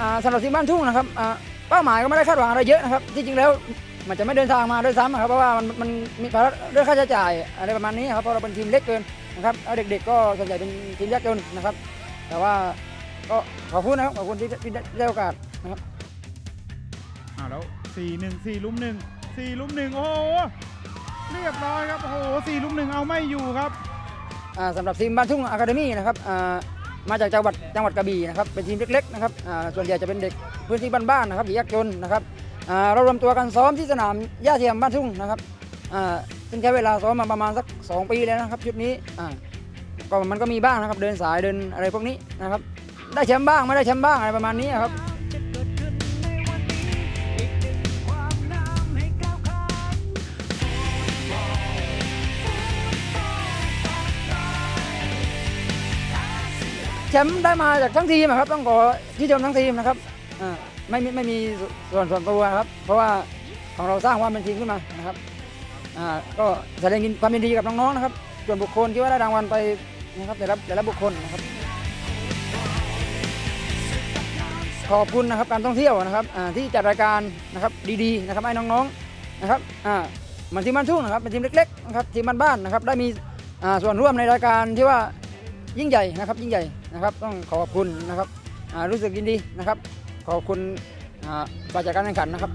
อ่าสำหรับทีมบ้านทุ่งนะครับอ่าเป้าหมายก็ไม่ได้คาดหวังอะไรเยอะนะครับที่จริงแล้วมันจะไม่เดินทางมาด้วยซ้ำนะครับเพราะว่ามันมันมีภาระเรื่องค่าใช้จ่ายอะไรประมาณนี้ครับเพราะเราเป็นทีมเล็กเกินนะครับแล้วเด็กๆก็ส่วนใหญ่เป็นทีมยากจนนะครับ แต่ว่าก็ขอบคุณนะครับขอบคุณที่ที่ได้ได้โอกาสนะครับอ้าวแล้วสี่หนึ่งสี่ลุมหนึ่งสี่ลุมหนึ่งโอ้โหเรียบร้อยครับโอ้โหสี่ลุมหนึ่งเอาไม่อยู่ครับอ่าสำหรับทีมบ้านทุ่งอะคาเดมี่นะครับอ่า มาจากจังหวัดจังหวัดกระบี่นะครับเป็นทีมเล็กๆนะครับส่วนใหญ่จะเป็นเด็กพื้นที่บ้านๆนะครับยากจนนะครับเรารวมตัวกันซ้อมที่สนามย่าเทียมบ้านทุ่งนะครับซึ่งใช้เวลาซ้อมมาประมาณสัก 2 ปีแล้วนะครับชุดนี้ก็มันก็มีบ้างนะครับเดินสายเดินอะไรพวกนี้นะครับได้แชมป์บ้างไม่ได้แชมป์บ้างอะไรประมาณนี้ครับ ชมป์ได้มาจากทั้งทีมอะครับ ต้องขอที่ชมทั้งทีมนะครับอ่าไม่มีไม่มีส่วนส่วนตัวนะครับ เพราะว่าของเราสร้างความเป็นทีมขึ้นมานะครับอ่าก็แสดงความยินดีกับน้องๆนะครับ ส่วนบุคคลที่ว่าได้รางวัลไปนะครับแต่ละแต่ละบุคคลนะครับ ขอบคุณนะครับการท่องเที่ยวนะครับอ่าที่จัดรายการนะครับดีๆนะครับให้น้องๆนะครับอ่าเหมือนทีมบ้านทุ่งนะครับเป็นทีมเล็กๆนะครับทีมบ้านๆนะครับได้มีอ่าส่วนร่วมในรายการที่ว่า ยิ่งใหญ่นะครับยิ่งใหญ่นะครับต้องขอบคุณนะครับรู้สึกยินดีนะครับ ขอบคุณอ่าฝ่ายจัดการแข่งขันนะครับ